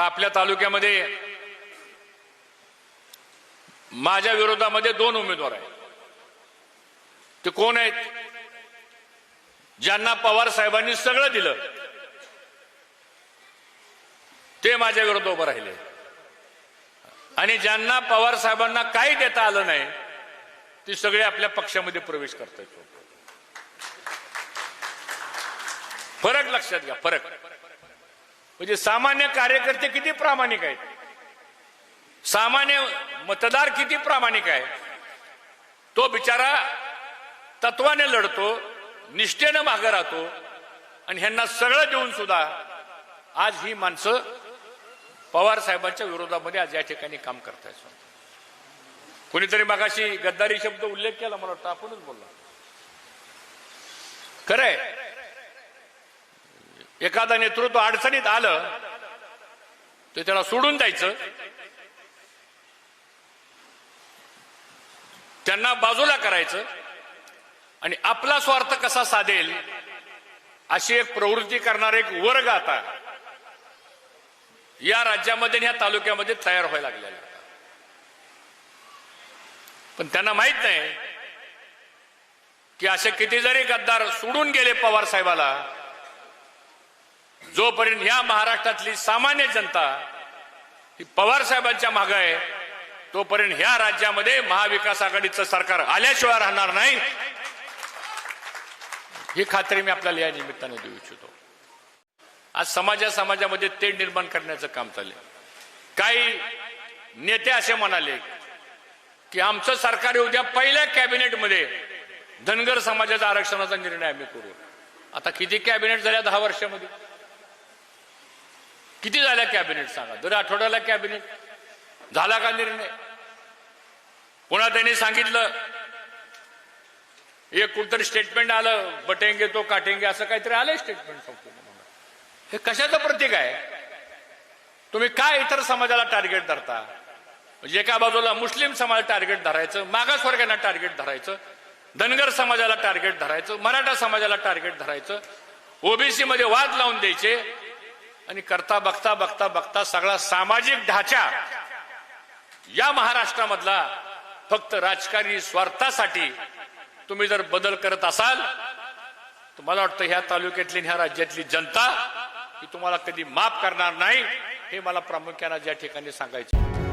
तर आपल्या तालुक्यामध्ये माझ्या विरोधामध्ये दोन उमेदवार आहेत. ते कोण आहेत? ज्यांना पवार साहेबांनी सगळं दिलं. ते माझ्या विरोधात उभं राहिले. आणि ज्यांना पवार साहेबांना काही देता आलं नाही ते सगळे आपल्या पक्षामध्ये प्रवेश करतायत. फरक लक्षात घ्या फरक. म्हणजे सामान्य कार्यकर्ते किती प्रामाणिक आहेत? सामान्य मतदार किती प्रामाणिक आहे? तो बिचारा तत्वाने लढतो निष्ठेनं मागे राहतो आणि ह्यांना सगळं देऊन सुद्धा आज ही माणसं पवार साहेबांच्या विरोधामध्ये आज या ठिकाणी काम करतायत. कोणीतरी मगाशी गद्दारी शब्द उल्लेख केला मला वाटतं आपणच बोलला. खरंय. एखादा नेतृत्व अडचणीत आलं तर त्याला सोडून द्यायचं त्यांना बाजूला करायचं आणि आपला स्वार्थ कसा साधेल अशी एक प्रवृत्ती करणारा एक वर्ग आता या राज्यामध्ये आणि या तालुक्यामध्ये तयार व्हायला लागलेला आहे. पण त्यांना माहीत नाही की असे किती जरी गद्दार सोडून गेले पवार साहेबाला जोपर्यंत ह्या महाराष्ट्रातली सामान्य जनता ही पवार साहेबांच्या मागे आहे तोपर्यंत ह्या राज्यामध्ये महाविकास आघाडीचं सरकार आल्याशिवाय राहणार नाही. ही खात्री मी आपल्याला या निमित्ताने देऊ इच्छितो. आज समाजा समाजामध्ये ते निर्माण करण्याचं काम चालले काही नेते असे म्हणाले की आमचं सरकार येऊ द्या पहिल्या कॅबिनेटमध्ये धनगर समाजाचा आरक्षणाचा निर्णय आम्ही करू. आता किती कॅबिनेट झाल्या दहा वर्षामध्ये? किती झाल्या कॅबिनेट सांगा? दर आठवड्याला कॅबिनेट? झाला का निर्णय? पुन्हा त्यांनी सांगितलं एक कुठतरी स्टेटमेंट आलं बटेंगे तो काटेंगे असं काहीतरी आलंय स्टेटमेंट संपूर्ण हे कशाचं प्रतीक आहे? तुम्ही काय इतर समाजाला टार्गेट धरता? म्हणजे एका बाजूला मुस्लिम समाज टार्गेट धरायचं मागासवर्गांना टार्गेट धरायचं धनगर समाजाला टार्गेट धरायचं मराठा समाजाला टार्गेट धरायचं ओबीसी मध्ये वाद लावून द्यायचे आणि करता बघता बघता बघता सगळा सामाजिक ढाचा या महाराष्ट्रामधला फक्त राजकारणी स्वार्थासाठी तुम्ही जर बदल करत असाल तर मला वाटतं ह्या तालुक्यातली ह्या राज्यातली जनता ही तुम्हाला कधी माफ करणार नाही हे मला प्रामुख्यानं या ठिकाणी सांगायचं